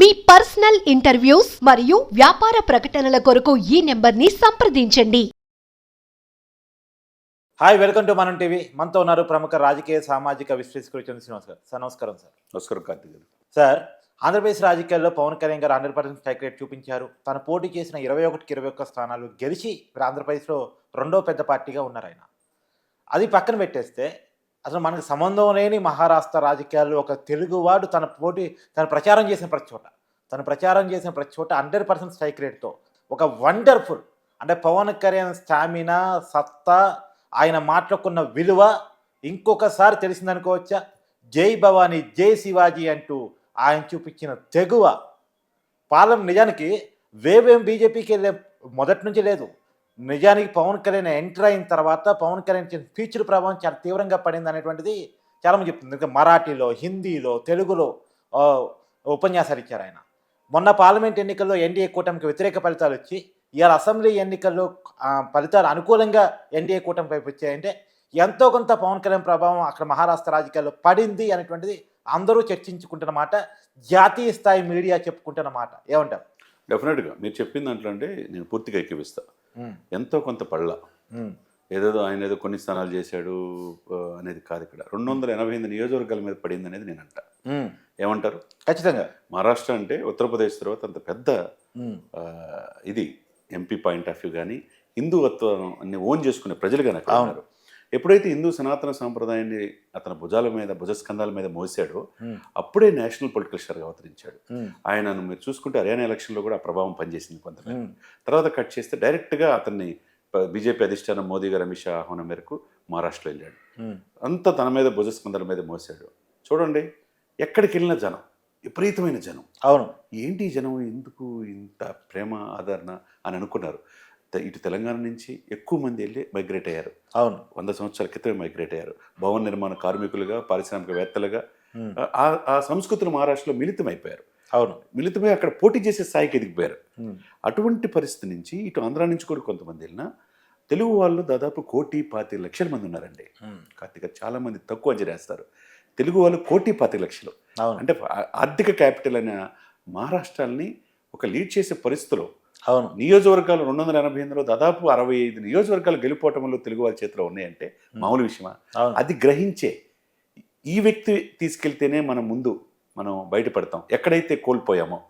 మీ personal interviews మరియు వ్యాపార ప్రకటనల కొరకు ఈ నెంబర్ని సంప్రదించండి. Hi welcome to Manam TV. మనతో ఉన్నారు ప్రముఖ రాజకీయ సామాజిక విశ్లేషకుడు చంద్ర శ్రీనివాస్ గారు. సార్ నమస్కారం సార్. నమస్కారం కార్తీక్ గారు. సార్ ఆంధ్రప్రదేశ్ రాజకీయాల్లో పవన్ కళ్యాణ్ గారు హండ్రెడ్ పర్సెంట్ స్ట్రైక్ రేట్ చూపించారు. తను పోటీ చేసిన ఇరవై ఒకటికి ఇరవై ఒక్క స్థానాలు గెలిచి ఇప్పుడు ఆంధ్రప్రదేశ్లో రెండో పెద్ద పార్టీగా ఉన్నారు ఆయన. అది పక్కన పెట్టేస్తే అసలు మనకు సంబంధం లేని మహారాష్ట్ర రాజకీయాల్లో ఒక తెలుగువాడు తన పోటీ తన ప్రచారం చేసిన ప్రతి చోట తను ప్రచారం చేసిన ప్రతి చోట హండ్రెడ్ పర్సెంట్ స్ట్రైక్ రేట్తో ఒక వండర్ఫుల్ అంటే పవన్ కళ్యాణ్ స్టామినా సత్తా ఆయన మాట్లాడుకున్న విలువ ఇంకొకసారి తెలిసిందనుకోవచ్చా? జై భవానీ జై శివాజీ అంటూ ఆయన చూపించిన తెగువ. పాలన నిజానికి వేవేం బీజేపీకి వెళ్ళే మొదటి నుంచి లేదు. నిజానికి పవన్ కళ్యాణ్ ఎంటర్ అయిన తర్వాత పవన్ కళ్యాణ్ చేసిన ఫీచర్ ప్రభావం చాలా తీవ్రంగా పడింది అనేటువంటిది చాలామంది చెప్తుంది ఇంకా మరాఠీలో హిందీలో తెలుగులో ఉపన్యాసాలు ఇచ్చారు ఆయన. మొన్న పార్లమెంట్ ఎన్నికల్లో ఎన్డీఏ కూటమికి వ్యతిరేక ఫలితాలు వచ్చి ఇవాళ అసెంబ్లీ ఎన్నికల్లో ఫలితాలు అనుకూలంగా ఎన్డీఏ కూటమి వైపు వచ్చాయంటే ఎంతో కొంత పవన్ కళ్యాణ్ ప్రభావం అక్కడ మహారాష్ట్ర రాజకీయాల్లో పడింది అనేటువంటిది అందరూ చర్చించుకుంటున్న మాట జాతీయ స్థాయి మీడియా చెప్పుకుంటున్న మాట. ఏమంటారు డెఫినెట్గా మీరు చెప్పిన దాంట్లో అంటే నేను పూర్తిగా ఎక్కిపిస్తా ఎంతో కొంత పళ్ళ. ఏదేదో ఆయన ఏదో కొన్ని స్థానాలు చేశాడు అనేది కాదు ఇక్కడ. రెండు వందల ఎనభై ఎనిమిది నియోజకవర్గాల మీద పడింది అనేది నేను అంట ఏమంటారు? ఖచ్చితంగా. మహారాష్ట్ర అంటే ఉత్తరప్రదేశ్ తర్వాత అంత పెద్ద ఇది ఎంపీ పాయింట్ ఆఫ్ వ్యూ కానీ హిందువత్వం అన్ని ఓన్ చేసుకునే ప్రజలు కానీ అక్కడ అవును. ఉన్నారు. ఎప్పుడైతే హిందూ సనాతన సాంప్రదాయాన్ని అతని భుజాల మీద భుజస్కంధాల మీద మోసాడో అప్పుడే నేషనల్ పొలిటికల్ స్టార్గా అవతరించాడు. ఆయనను మీరు చూసుకుంటే హర్యానా ఎలక్షన్లో కూడా ఆ ప్రభావం పనిచేసింది కొంత తర్వాత కట్ చేస్తే డైరెక్ట్గా అతన్ని బీజేపీ అధిష్టానం మోదీ గారు అమిత్ షా ఆహ్వానం మేరకు మహారాష్ట్రలో వెళ్ళాడు. అంతా తన మీద భుజస్కంధాల మీద మోసాడు. చూడండి ఎక్కడికి వెళ్ళిన జనం విపరీతమైన జనం. అవును. ఏంటి జనం? ఎందుకు ఇంత ప్రేమ ఆదరణ అని అనుకున్నారు. ఇటు తెలంగాణ నుంచి ఎక్కువ మంది వెళ్ళి మైగ్రేట్ అయ్యారు. అవును. వంద సంవత్సరాల క్రితమే మైగ్రేట్ అయ్యారు. భవన నిర్మాణ కార్మికులుగా పారిశ్రామికవేత్తలుగా ఆ ఆ సంస్కృతులు మహారాష్ట్రలో మిళితమైపోయారు. అవును. మిళితమై అక్కడ పోటీ చేసే స్థాయికి ఎదిగిపోయారు. అటువంటి పరిస్థితి నుంచి ఇటు ఆంధ్ర నుంచి కూడా కొంతమంది వెళ్ళినా తెలుగు వాళ్ళు దాదాపు కోటి పాతి లక్షల మంది ఉన్నారండి. కార్తీక చాలా మంది తక్కువ అంచనా వేస్తారు. తెలుగు వాళ్ళు కోటి పాతి లక్షలు. అంటే ఆర్థిక క్యాపిటల్ అయిన మహారాష్ట్రాల్ని ఒక లీడ్ చేసే పరిస్థితిలో అవును. నియోజకవర్గాలు రెండు వందల ఎనభై ఎనిమిదిలో దాదాపు అరవై ఐదు నియోజకవర్గాలు గెలుపోవటంలో తెలుగు వాళ్ళ చేతిలో ఉన్నాయంటే మామూలు విషయమా? అది గ్రహించే ఈ వ్యక్తి తీసుకెళ్తేనే మనం ముందు మనం బయటపడతాం. ఎక్కడైతే కోల్పోయామో.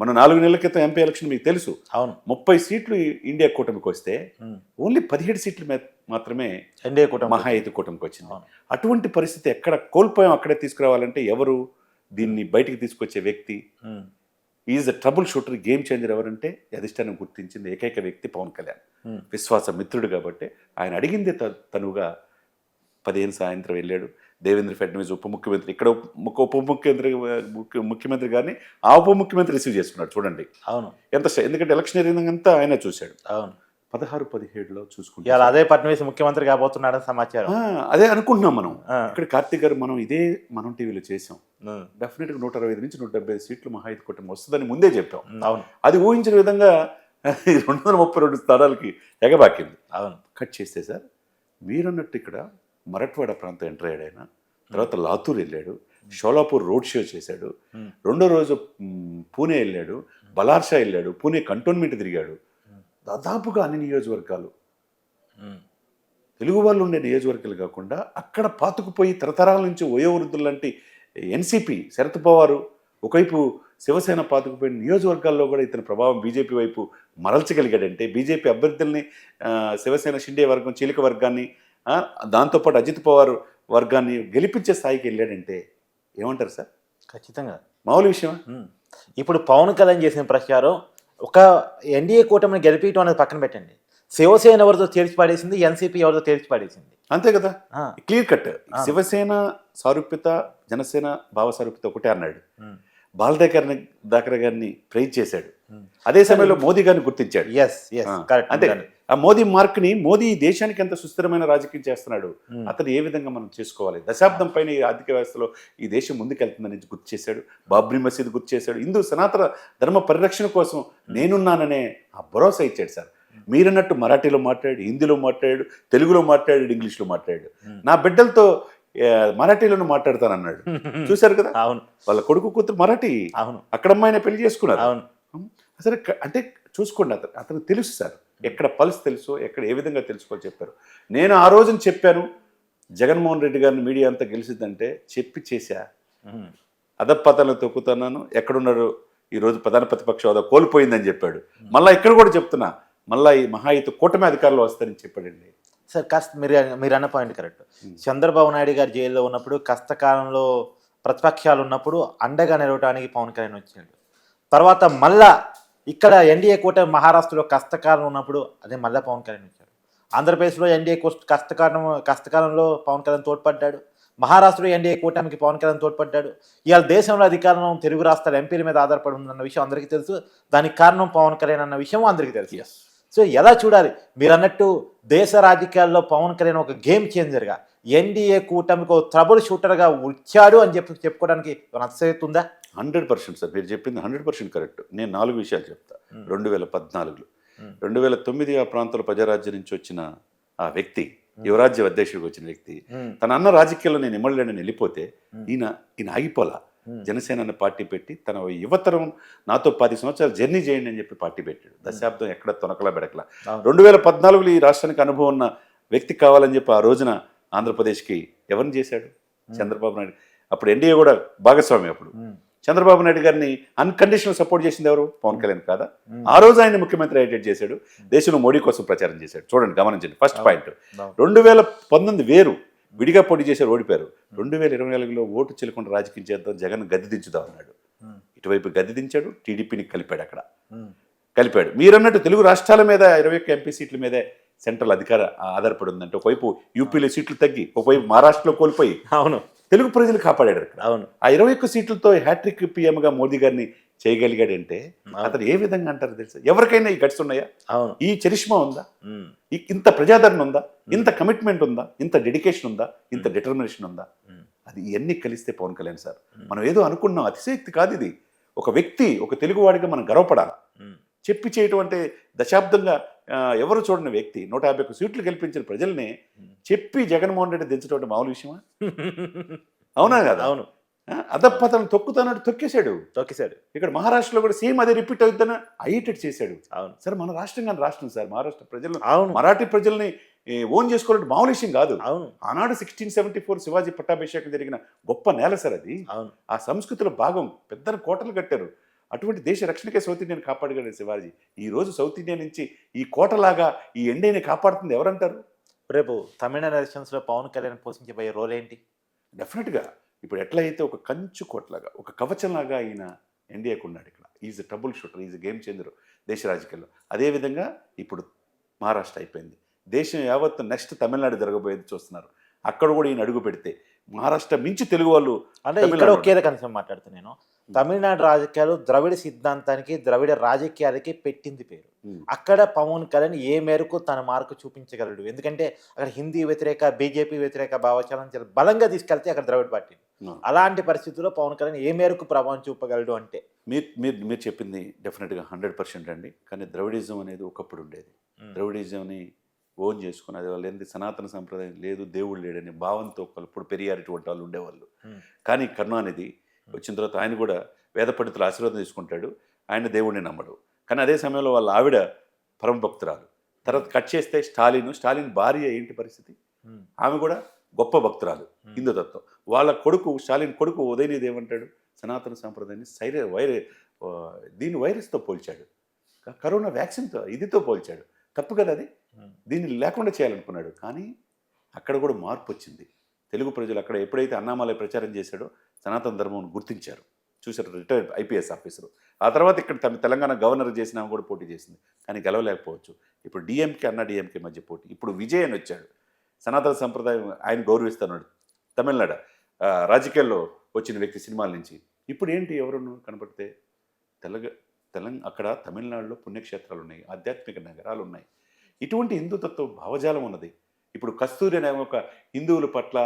మనం నాలుగు నెలల క్రితం ఎంపీ ఎలక్షన్ మీకు తెలుసు. అవును. ముప్పై సీట్లు ఇండియా కూటమికి వస్తే ఓన్లీ పదిహేడు సీట్లు మాత్రమే ఎన్డీఏ కూటమి మహా ఐదు కూటమికి వచ్చింది. అటువంటి పరిస్థితి ఎక్కడ కోల్పోయాం అక్కడే తీసుకురావాలంటే ఎవరు దీన్ని బయటికి తీసుకొచ్చే వ్యక్తి? Is a troubleshooter game changer ఎవరంటే అధిష్టానం గుర్తించింది ఏకైక వ్యక్తి పవన్ కళ్యాణ్. ఉమ్, విశ్వాస మిత్రుడు కాబట్టి ఆయన అడిగిందే తనుగా పదిహేను సాయంత్రం వెళ్ళాడు. దేవేంద్ర ఫడ్నవీస్ ఉప ముఖ్యమంత్రి ఇక్కడ ఉప- ముఖ్య- ఉప ముఖ్యమంత్రి ముఖ్య- ముఖ్యమంత్రి గారిని ఆ ఉప ముఖ్యమంత్రి రిసీవ్ చేసుకున్నాడు. చూడండి. అవును. ఎంత ఎందుకంటే ఎలక్షన్ అంతా ఆయన చూశాడు. అవును. పదహారు పదిహేడులో చూసుకుంటే అదే ఫడ్నవీస్ ముఖ్యమంత్రి కాబోతున్నాడని సమాచారం. అదే అనుకుంటున్నాం మనం. ఇక్కడ కార్తీక్ గారు మనం ఇదే మనం టీవీలో చేసాం ఉమ్, డెఫినెట్గా నూట అరవై ఐదు నుంచి నూట డెబ్బై ఐదు సీట్లు మహా ఐదు కూటమి వస్తుందని ముందే చెప్పాం. అవును. అది ఊహించిన విధంగా రెండు వందల ముప్పై రెండు స్థానాలకి ఎగబాకింది. అవును. కట్ చేస్తే సార్ మీరన్నట్టు ఇక్కడ మరట్వాడ ప్రాంతం ఎంటర్ అయ్యాడు ఆయన. తర్వాత లాతూర్ వెళ్ళాడు. షోలాపూర్ రోడ్ షో చేశాడు. రెండో రోజు పూణే వెళ్ళాడు. బలార్షా వెళ్ళాడు. పూణే కంటోన్మెంట్ తిరిగాడు. దాదాపుగా అన్ని నియోజకవర్గాలు. తెలుగు వాళ్ళు ఉండే నియోజకవర్గాలు కాకుండా అక్కడ పాతుకుపోయి తరతరాల నుంచి వయోవృద్ధులు లాంటి ఎన్సీపీ శరత్ పవారు ఒకవైపు శివసేన పాతుకుపోయిన నియోజకవర్గాల్లో కూడా ఇతని ప్రభావం బీజేపీ వైపు మరల్చగలిగాడంటే బీజేపీ అభ్యర్థుల్ని శివసేన షిండే వర్గం చీలిక వర్గాన్ని దాంతోపాటు అజిత్ పవార్ వర్గాన్ని గెలిపించే స్థాయికి వెళ్ళాడంటే ఏమంటారు సార్? ఖచ్చితంగా. మామూలు విషయం. ఇప్పుడు పవన్ కళ్యాణ్ చేసిన ప్రచారం ఒక ఎన్డీఏ కూటమిని గెలిపించడం అనేది పక్కన పెట్టండి. శివసేన ఎవరితో తేల్చి పడేసింది ఎన్సీపీ ఎవరితో తేల్చి పడేసింది అంతే కదా? Clear cut. శివసేన సారూప్యత జనసేన భావ సారూప్యత ఒకటే అన్నాడు. బాలదేకర్ దాకర్ గారిని ప్రైజ్ చేశాడు. అదే సమయంలో మోదీ గారిని గుర్తించాడు. ఎస్ ఎస్ కరెక్ట్ అంటే ఆ మోదీ మార్క్ని మోదీ ఈ దేశానికి ఎంత సుస్థిరమైన రాజకీయం చేస్తున్నాడు. అతను ఏ విధంగా మనం చేసుకోవాలి? దశాబ్దం పైన ఈ ఆర్థిక వ్యవస్థలో ఈ దేశం ముందుకెళ్తుందని గుర్తు చేశాడు బాబ్రీ మసీద్ గుర్తు చేశాడు హిందూ సనాతన ధర్మ పరిరక్షణ కోసం నేనున్నాననే ఆ భరోసా ఇచ్చాడు సార్. మీరన్నట్టు మరాఠీలో మాట్లాడు హిందీలో మాట్లాడాడు తెలుగులో మాట్లాడాడు ఇంగ్లీష్లో మాట్లాడాడు. నా బిడ్డలతో ఏ, మరాఠీలోనూ మాట్లాడతానన్నాడు. చూశారు కదా? అవును. వాళ్ళ కొడుకు కూతురు మరాఠీ. అవును. అక్కడ అమ్మాయిని పెళ్ళి చేసుకున్నారు. అవును. అసలు క- అంటే చూసుకోండి అతను అతను తెలుసు సార్. ఎక్కడ పల్స్ తెలుసు ఎక్కడ ఏ విధంగా తెలుసుకోవాలి చెప్పారు. నేను ఆ రోజున చెప్పాను జగన్మోహన్ రెడ్డి గారిని మీడియా అంతా గెలిచిందంటే చెప్పి చేశా. ఉమ్. అధపతలను తొక్కుతున్నాను ఎక్కడున్నాడు ఈ రోజు ప్రధాన ప్రతిపక్ష హోదా కోల్పోయిందని చెప్పాడు. మళ్ళీ ఇక్కడ కూడా చెప్తున్నా మళ్ళీ ఈ మహాయుత కూటమి అధికారులు వస్తారని చెప్పాడండి. సార్ కష్ట మీరు మీరు అన్న పాయింట్ కరెక్ట్ చంద్రబాబు నాయుడు గారు జైల్లో ఉన్నప్పుడు కష్టకాలంలో ప్రతిపక్షాలు ఉన్నప్పుడు అండగా నిలవడానికి పవన్ కళ్యాణ్ వచ్చాడు. తర్వాత మళ్ళా ఇక్కడ ఎన్డీఏ కూటమి మహారాష్ట్రలో కష్టకాలం ఉన్నప్పుడు అదే మళ్ళా పవన్ కళ్యాణ్ వచ్చాడు. ఆంధ్రప్రదేశ్లో ఎన్డీఏ కష్టకాలం కష్టకాలంలో పవన్ కళ్యాణ్ తోడ్పడ్డాడు. మహారాష్ట్రలో ఎన్డీఏ కూటమికి పవన్ కళ్యాణ్ తోడ్పడ్డాడు. ఇవాళ దేశంలో అధికారం తెలుగు రాష్ట్రాల ఎంపీల మీద ఆధారపడి ఉందన్న విషయం అందరికీ తెలుసు. దానికి కారణం పవన్ కళ్యాణ్ అన్న విషయం అందరికీ తెలుసు. సో ఎలా చూడాలి? మీరు అన్నట్టు దేశ రాజకీయాల్లో పవన్ కళ్యాణ్ ఒక గేమ్ చేంజర్గా ఎన్డీఏ కూటమికి ఒక ట్రబుల్ షూటర్గా వచ్చాడు అని చెప్పి చెప్పుకోవడానికి నచ్చత ఉందా? హండ్రెడ్ పర్సెంట్ సార్ మీరు చెప్పింది హండ్రెడ్ పర్సెంట్ కరెక్ట్. నేను నాలుగు విషయాలు చెప్తా. రెండు వేల పద్నాలుగులో. రెండు వేల తొమ్మిది ఆ ప్రాంతంలో ప్రజారాజ్యం నుంచి వచ్చిన ఆ వ్యక్తి యువరాజ్య అధ్యక్షుడికి వచ్చిన వ్యక్తి తన అన్న రాజకీయాల్లో నేను ఎమ్మెల్యేని వెళ్ళిపోతే. ఈయన ఈయన ఆగిపోలా. జనసేన అనే పార్టీ పెట్టి తన యువతరం నాతో పది సంవత్సరాలు జర్నీ చేయండి అని చెప్పి పార్టీ పెట్టాడు. దశాబ్దం ఎక్కడ తొనకలా బెడకలా. రెండు వేల పద్నాలుగులో ఈ రాష్ట్రానికి అనుభవం ఉన్న వ్యక్తి కావాలని చెప్పి ఆ రోజున ఆంధ్రప్రదేశ్కి ఎవరిని చేశాడు? చంద్రబాబు నాయుడు. అప్పుడు ఎన్డీఏ కూడా భాగస్వామి అప్పుడు. చంద్రబాబు నాయుడు గారిని అన్కండిషనల్ సపోర్ట్ చేసింది ఎవరు? పవన్ కళ్యాణ్ కాదా? ఉమ్. ఆ రోజు ఆయన ముఖ్యమంత్రి అయ్యేటట్టు చేశాడు. దేశంలో మోడీ కోసం ప్రచారం చేశాడు. చూడండి గమనించండి. ఫస్ట్. పాయింట్. రెండు వేల పంతొమ్మిది వేరు విడిగా పోటీ చేశారు ఓడిపోయారు. రెండు వేల ఇరవై నాలుగులో ఓటు చెల్లకుండా రాజకీయం చేద్దాం జగన్ గద్దె దించుదాం అన్నాడు. ఇటువైపు గద్దె దించాడు టీడీపీని కలిపాడు అక్కడ. కలిపాడు. మీరన్నట్టు తెలుగు రాష్ట్రాల మీద ఇరవై ఒక్క ఎంపీ సీట్ల మీదే సెంట్రల్ అధికార ఆధారపడి ఉందంటే ఒకవైపు యూపీలో సీట్లు తగ్గి ఒకవైపు మహారాష్ట్రలో కోల్పోయి అవును. తెలుగు ప్రజలు కాపాడాడు అక్కడ అవును. ఆ ఇరవై ఒక్క సీట్లతో హ్యాట్రిక్ పీఎంగా మోదీ గారిని చేయగలిగాడంటే. అతను ఏ విధంగా అంటారు తెలుసా? ఎవరికైనా ఈ గట్స్ ఉన్నాయా? అవును. ఈ చరిష్మా ఉందా? ఇంత ప్రజాదరణ ఉందా? ఇంత కమిట్మెంట్ ఉందా? ఇంత డెడికేషన్ ఉందా? ఇంత డిటర్మినేషన్ ఉందా. అది ఇవన్నీ కలిస్తే పవన్ కళ్యాణ్ సార్. మనం ఏదో అనుకున్నాం అతిశయక్తి కాదు ఇది. ఒక వ్యక్తి ఒక తెలుగువాడిగా మనం గర్వపడాలి. చెప్పి చేయటం అంటే దశాబ్దంగా ఎవరు చూడని వ్యక్తి నూట యాభై ఒక్క సీట్లు గెలిపించిన ప్రజల్ని ఉమ్. చెప్పి జగన్మోహన్ రెడ్డి దించడం మామూలు విషయమా? అవునా కదా? అవును. ఆ, అధపతను తొక్కుతానట్టు తొక్కేశాడు. తొక్కిసాడు ఇక్కడ మహారాష్ట్రలో కూడా సేమ్ అదే రిపీట్ అవుతుందని అయ్యేటట్టు చేశాడు. అవును. సార్ మన రాష్ట్రం కానీ రాష్ట్రం సార్. మహారాష్ట్ర ప్రజలు అవును. మరాఠీ ప్రజల్ని ఓన్ చేసుకోవాలంటే మామూలు విషయం కాదు. అవును. ఆనాడు సిక్స్టీన్ సెవెంటీ ఫోర్ శివాజీ పట్టాభిషేకం జరిగిన గొప్ప నేల సార్ అది. అవును. ఆ సంస్కృతిలో భాగం పెద్ద కోటలు కట్టారు. అటువంటి దేశ రక్షణకే సౌత్ ఇండియన్ కాపాడగలడు శివాజీ. ఈ రోజు సౌత్ ఇండియా నుంచి ఈ కోటలాగా ఈ ఎండేని కాపాడుతుంది ఎవరంటారు? రేపు తమిళనాడు ఎలక్షన్స్లో పవన్ కళ్యాణ్ పోషించబోయే రోల్ ఏంటి? డెఫినెట్గా ఇప్పుడు ఎట్లయితే ఒక కంచు కోటలాగా ఒక కవచంలాగా ఆయన ఎన్డీఏకి ఉన్నాడు ఇక్కడ. Is troubleshooter is game changer దేశ రాజకీయాల్లో. అదేవిధంగా ఇప్పుడు మహారాష్ట్ర అయిపోయింది. దేశం యావత్తు నెక్స్ట్ తమిళనాడు జరగబోయేది చూస్తున్నారు. అక్కడ కూడా ఈయన అడుగు పెడితే మహారాష్ట్ర మించి తెలుగు వాళ్ళు అంటే ఇక్కడ. ఒకే కనీసం మాట్లాడుతా నేను. తమిళనాడు రాజకీయాలు ద్రవిడ సిద్ధాంతానికి ద్రవిడ రాజకీయాలకి పెట్టింది పేరు. అక్కడ పవన్ కళ్యాణ్ ఏ మేరకు తన మార్కు చూపించగలడు? ఎందుకంటే అక్కడ హిందీ వ్యతిరేక బీజేపీ వ్యతిరేక భావచాలను చాలా బలంగా తీసుకెళ్తే అక్కడ ద్రవిడ పార్టీ. అలాంటి పరిస్థితుల్లో పవన్ కళ్యాణ్ ఏ మేరకు ప్రభావం చూపగలడు అంటే? మీరు మీరు మీరు చెప్పింది డెఫినెట్గా హండ్రెడ్ పర్సెంట్ అండి. కానీ ద్రవిడిజం అనేది ఒకప్పుడు ఉండేది. ద్రవిడిజంని ఓన్ చేసుకుని అది వాళ్ళు ఏంది సనాతన సంప్రదాయం లేదు దేవుడు లేడని భావంతో ఒకప్పుడు పెరియారు ఇటువంటి వాళ్ళు ఉండేవాళ్ళు. కానీ కరుణానిధి వచ్చిన తర్వాత ఆయన కూడా వేద పండితుల ఆశీర్వాదం తీసుకుంటాడు. ఆయన దేవుడిని నమ్మడు. కానీ అదే సమయంలో వాళ్ళ ఆవిడ పరమ భక్తురాలు. తర్వాత కట్ చేస్తే స్టాలిన్ స్టాలిన్ భార్య ఏంటి పరిస్థితి? ఆమె కూడా గొప్ప భక్తురాలు. హిందూ తత్వం వాళ్ళ కొడుకు స్టాలిన్ కొడుకు ఉదయనిధి ఏమంటాడు? సనాతన సాంప్రదాయాన్ని సైర వైర దీన్ని వైరస్తో పోల్చాడు. కరోనా వ్యాక్సిన్తో ఇదితో పోల్చాడు. తప్పు కదా అది? దీన్ని లేకుండా చేయాలనుకున్నాడు. కానీ అక్కడ కూడా మార్పు వచ్చింది. తెలుగు ప్రజలు అక్కడ ఎప్పుడైతే అన్నామాలయ ప్రచారం చేశాడో సనాతన ధర్మం గుర్తించారు. చూశారు రిటైర్డ్ ఐపీఎస్ ఆఫీసరు. ఆ తర్వాత ఇక్కడ తమ తెలంగాణ గవర్నర్ చేసిన కూడా పోటీ చేసింది. కానీ గెలవలేకపోవచ్చు. ఇప్పుడు డిఎంకే అన్న డిఎంకే మధ్య పోటీ. ఇప్పుడు విజయన్ వచ్చాడు. సనాతన సంప్రదాయం ఆయన గౌరవిస్తున్నాడు. తమిళనాడు రాజకీయాల్లో వచ్చిన వ్యక్తి సినిమాల నుంచి. ఇప్పుడు ఏంటి ఎవరును కనపడితే? తెలంగ తెలంగ అక్కడ తమిళనాడులో పుణ్యక్షేత్రాలు ఉన్నాయి ఆధ్యాత్మిక నగరాలు ఉన్నాయి. ఇటువంటి హిందుతత్వ భావజాలం ఉన్నది. ఇప్పుడు కస్తూరి అనే ఒక హిందువుల పట్ల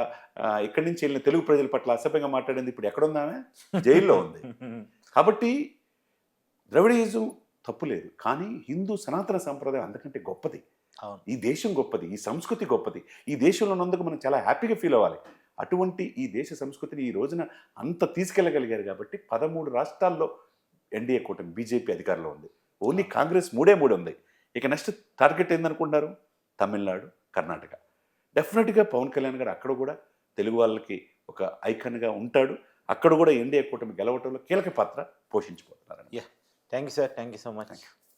ఇక్కడి నుంచి వెళ్ళిన తెలుగు ప్రజల పట్ల అసభ్యంగా మాట్లాడింది ఇప్పుడు ఎక్కడుందామే జైల్లో ఉంది. కాబట్టి ద్రవిడీజం తప్పు లేదు. కానీ హిందూ సనాతన సంప్రదాయం అంతకంటే గొప్పది. ఈ దేశం గొప్పది ఈ సంస్కృతి గొప్పది. ఈ దేశంలో ఉన్నందుకు మనం చాలా హ్యాపీగా ఫీల్ అవ్వాలి. అటువంటి ఈ దేశ సంస్కృతిని ఈ రోజున అంత తీసుకెళ్ళగలిగారు కాబట్టి పదమూడు రాష్ట్రాల్లో ఎన్డీఏ కూటమి బీజేపీ అధికారంలో ఉంది. ఓన్లీ కాంగ్రెస్ మూడే మూడు ఉంది. ఇక నెక్స్ట్ టార్గెట్ ఏందనుకుంటున్నారు? తమిళనాడు కర్ణాటక. డెఫినెట్గా పవన్ కళ్యాణ్ గారు అక్కడ కూడా తెలుగు వాళ్ళకి ఒక ఐకన్గా ఉంటాడు. అక్కడ కూడా ఎన్డీఏ కూటమి గెలవటంలో కీలక పాత్ర పోషించబోతున్నారు thank you sir thank you so much